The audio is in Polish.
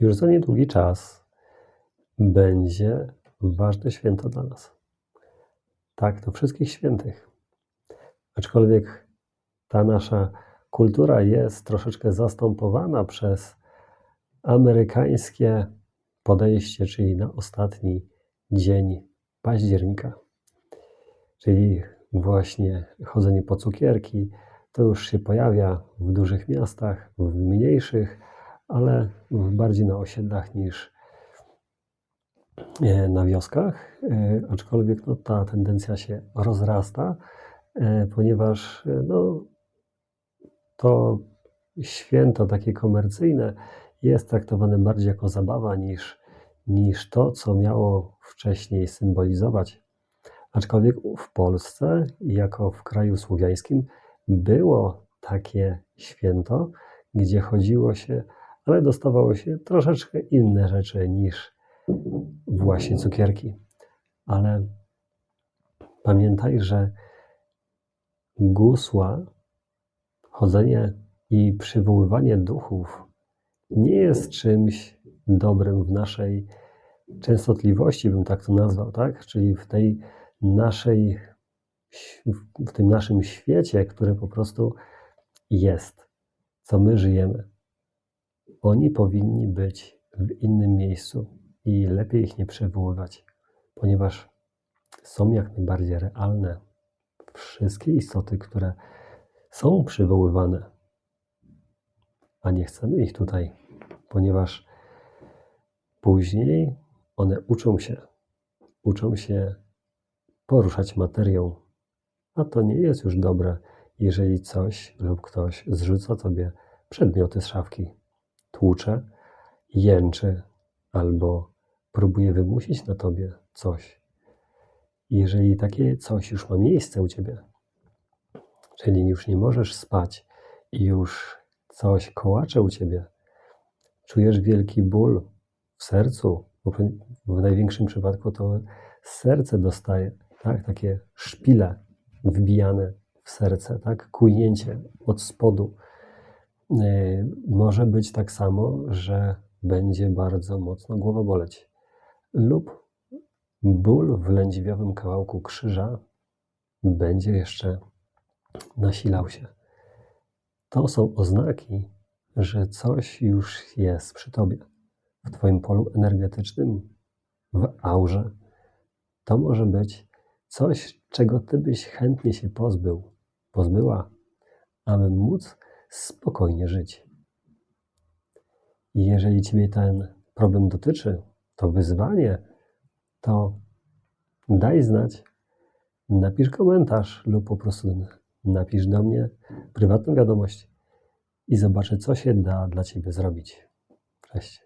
Już za niedługi czas będzie ważne święto dla nas. Tak, to wszystkich świętych. Aczkolwiek ta nasza kultura jest troszeczkę zastępowana przez amerykańskie podejście, czyli na ostatni dzień października. Czyli właśnie chodzenie po cukierki, to już się pojawia w dużych miastach, w mniejszych, ale bardziej na osiedlach niż e, na wioskach. E, Aczkolwiek no, ta tendencja się rozrasta, e, ponieważ no, to święto takie komercyjne jest traktowane bardziej jako zabawa niż, niż to, co miało wcześniej symbolizować. Aczkolwiek w Polsce, jako w kraju słowiańskim, było takie święto, gdzie chodziło się, ale dostawało się troszeczkę inne rzeczy niż właśnie cukierki. Ale pamiętaj, że gusła, chodzenie i przywoływanie duchów nie jest czymś dobrym w naszej częstotliwości, bym tak to nazwał, tak? Czyli w tej naszej, w tym naszym świecie, który po prostu jest, co my żyjemy. Oni powinni być w innym miejscu i lepiej ich nie przywoływać, ponieważ są jak najbardziej realne. Wszystkie istoty, które są przywoływane, a nie chcemy ich tutaj, ponieważ później one uczą się, uczą się poruszać materią, a to nie jest już dobre, jeżeli coś lub ktoś zrzuca tobie przedmioty z szafki, tłucze, jęczy albo próbuje wymusić na tobie coś. Jeżeli takie coś już ma miejsce u ciebie, czyli już nie możesz spać i już coś kołacze u ciebie, czujesz wielki ból w sercu, w największym przypadku to serce dostaje, tak? takie szpile wbijane w serce, tak? kujnięcie od spodu. Yy, Może być tak samo, że będzie bardzo mocno głowa boleć lub ból w lędźwiowym kawałku krzyża będzie jeszcze nasilał się. To są oznaki, że coś już jest przy tobie, w twoim polu energetycznym, w aurze. To może być coś, czego ty byś chętnie się pozbył, pozbyła, aby móc spokojnie żyć. I jeżeli ciebie ten problem dotyczy, to wyzwanie, to daj znać, napisz komentarz lub po prostu napisz do mnie prywatną wiadomość i zobaczę, co się da dla ciebie zrobić. Cześć.